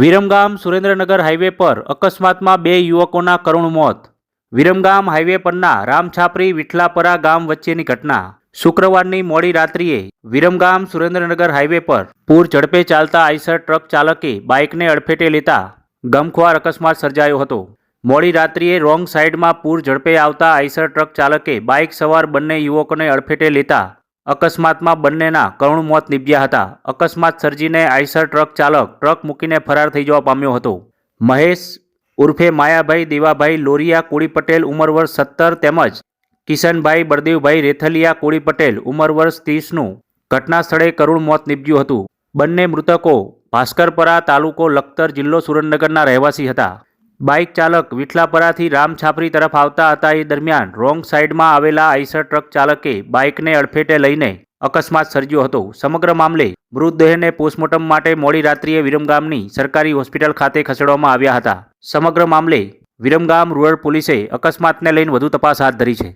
Viramgam Surendranagar highway પર અકસ્માતમાં બે યુવકોના કરુણ મોત. વિરમગામ હાઈવે પરના રામછાપરી વિઠલાપરા ગામ વચ્ચેની ઘટના. શુક્રવારની મોડી રાત્રિએ વિરમગામ સુરેન્દ્રનગર હાઈવે પર પૂર ઝડપે ચાલતા આઈસર ટ્રક ચાલકે બાઇકને અડફેટે લેતા ગમખ્વાર અકસ્માત સર્જાયો હતો. મોડી રાત્રિએ રોંગ સાઇડમાં પૂર ઝડપે આવતા આઈસર ટ્રક ચાલકે બાઇક સવાર બંને યુવકોને અડફેટે લેતા અકસ્માતમાં બંનેના કરુણ મોત નીપજ્યા હતા. અકસ્માત સર્જીને આઈસર ટ્રક ચાલક ટ્રક મૂકીને ફરાર થઈ જવા પામ્યો હતો. મહેશ ઉર્ફે માયાભાઈ દેવાભાઈ લોરિયા કોળી પટેલ ઉંમર વર્ષ સત્તર તેમજ કિશનભાઈ બળદેવભાઈ રેથલિયા કોળી પટેલ ઉંમર વર્ષ ત્રીસનું ઘટના સ્થળે કરુણ મોત નીપજ્યું હતું. બંને મૃતકો ભાસ્કરપરા તાલુકો લખતર જિલ્લો સુરેન્દ્રનગરના રહેવાસી હતા. બાઇક ચાલક વિઠલાપરાથી રામછાપરી તરફ આવતા હતા એ દરમિયાન રોંગ સાઇડમાં આવેલા આઈસર ટ્રક ચાલકે બાઇકને અડફેટે લઈને અકસ્માત સર્જ્યો હતો. સમગ્ર મામલે મૃતદેહને પોસ્ટમોર્ટમ માટે મોડી રાત્રિએ વિરમગામની સરકારી હોસ્પિટલ ખાતે ખસેડવામાં આવ્યા હતા. સમગ્ર મામલે વિરમગામ રૂરલ પોલીસે અકસ્માતને લઈને વધુ તપાસ હાથ ધરી છે.